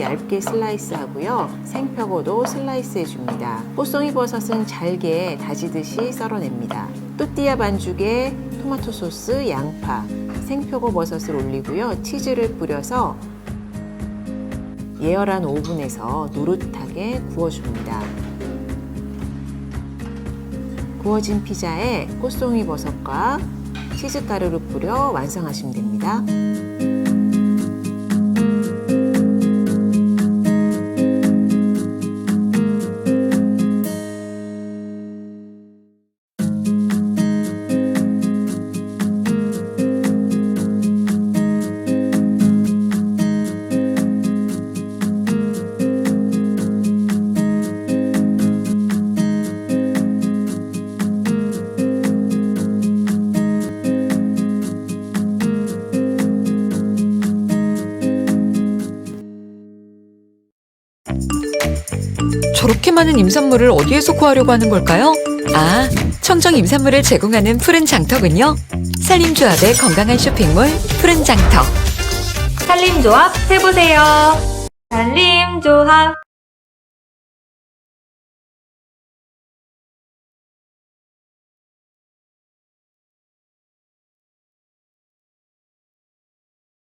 얇게 슬라이스 하고요. 생표고도 슬라이스 해줍니다. 꽃송이 버섯은 잘게 다지듯이 썰어냅니다. 또띠아 반죽에 토마토 소스, 양파, 생표고 버섯을 올리고요. 치즈를 뿌려서 예열한 오븐에서 노릇하게 구워줍니다. 구워진 피자에 꽃송이 버섯과 치즈 가루를 뿌려 완성하시면 됩니다. 저렇게 많은 임산물을 어디에서 구하려고 하는 걸까요? 아, 청정 임산물을 제공하는 푸른 장터군요. 산림조합의 건강한 쇼핑몰 푸른 장터. 산림조합 해보세요. 산림조합